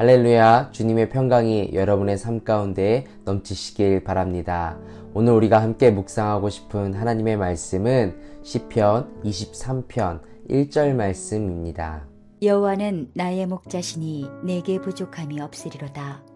할렐루야, 주님의 평강이 여러분의 삶 가운데 넘치시길 바랍니다. 오늘 우리가 함께 묵상하고 싶은 하나님의 말씀은 시편 23편 1절 말씀입니다. 여호와는 나의 목자시니 내게 부족함이 없으리로다.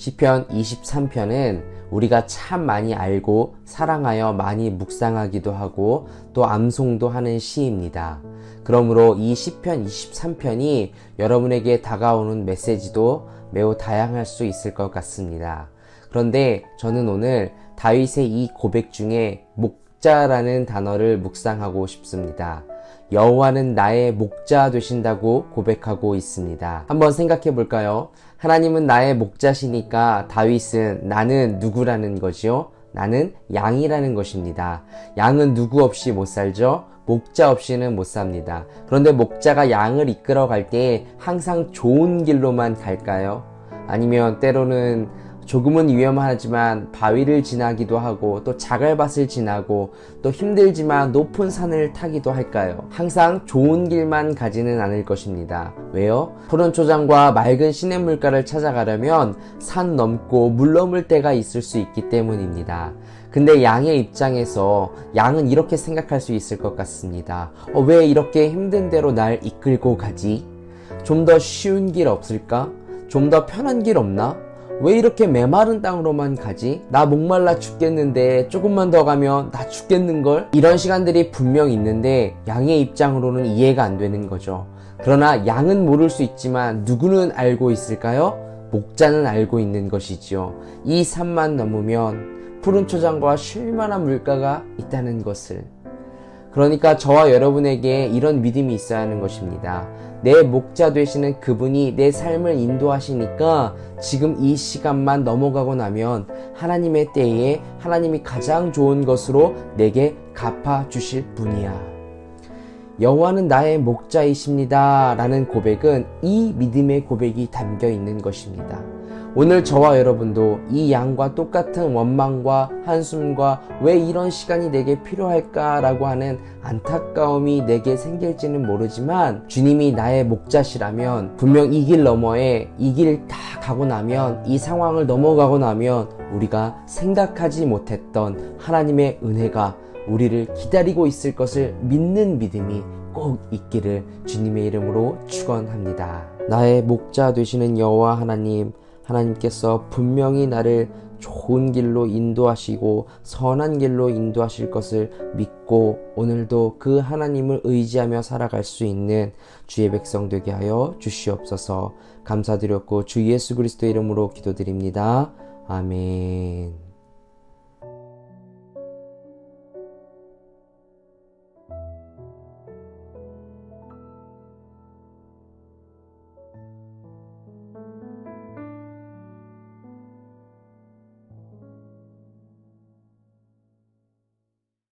시편 23편은 우리가 참 많이 알고 사랑하여 많이 묵상하기도 하고 또 암송도 하는 시입니다. 그러므로 이 시편 23편이 여러분에게 다가오는 메시지도 매우 다양할 수 있을 것 같습니다. 그런데 저는 오늘 다윗의 이 고백 중에 목자라는 단어를 묵상하고 싶습니다. 여호와는 나의 목자 되신다고 고백하고 있습니다. 한번 생각해 볼까요? 하나님은 나의 목자시니까 다윗은 나는 누구라는 거지요? 나는 양이라는 것입니다. 양은 누구 없이 못 살죠? 목자 없이는 못 삽니다. 그런데 목자가 양을 이끌어 갈 때 항상 좋은 길로만 갈까요? 아니면 때로는 조금은 위험하지만 바위를 지나기도 하고 또 자갈밭을 지나고 또 힘들지만 높은 산을 타기도 할까요? 항상 좋은 길만 가지는 않을 것입니다. 왜요? 푸른 초장과 맑은 시냇물가를 찾아가려면 산 넘고 물 넘을 때가 있을 수 있기 때문입니다. 근데 양의 입장에서 양은 이렇게 생각할 수 있을 것 같습니다. 어, 왜 이렇게 힘든 대로 날 이끌고 가지? 좀 더 쉬운 길 없을까? 좀 더 편한 길 없나? 왜 이렇게 메마른 땅으로만 가지? 나 목말라 죽겠는데 조금만 더 가면 나 죽겠는걸? 이런 시간들이 분명 있는데 양의 입장으로는 이해가 안 되는 거죠. 그러나 양은 모를 수 있지만 누구는 알고 있을까요? 목자는 알고 있는 것이지요. 이 산만 넘으면 푸른 초장과 쉴만한 물가가 있다는 것을. 그러니까 저와 여러분에게 이런 믿음이 있어야 하는 것입니다. 내 목자 되시는 그분이 내 삶을 인도하시니까 지금 이 시간만 넘어가고 나면 하나님의 때에 하나님이 가장 좋은 것으로 내게 갚아 주실 분이야. 여호와는 나의 목자이십니다. 라는 고백은 이 믿음의 고백이 담겨 있는 것입니다. 오늘 저와 여러분도 이 양과 똑같은 원망과 한숨과 왜 이런 시간이 내게 필요할까라고 하는 안타까움이 내게 생길지는 모르지만 주님이 나의 목자시라면 분명 이 길 너머에 이 길 다 가고 나면 이 상황을 넘어가고 나면 우리가 생각하지 못했던 하나님의 은혜가 우리를 기다리고 있을 것을 믿는 믿음이 꼭 있기를 주님의 이름으로 축원합니다. 나의 목자 되시는 여호와 하나님 하나님께서 분명히 나를 좋은 길로 인도하시고 선한 길로 인도하실 것을 믿고 오늘도 그 하나님을 의지하며 살아갈 수 있는 주의 백성 되게 하여 주시옵소서 감사드렸고 주 예수 그리스도 이름으로 기도드립니다. 아멘.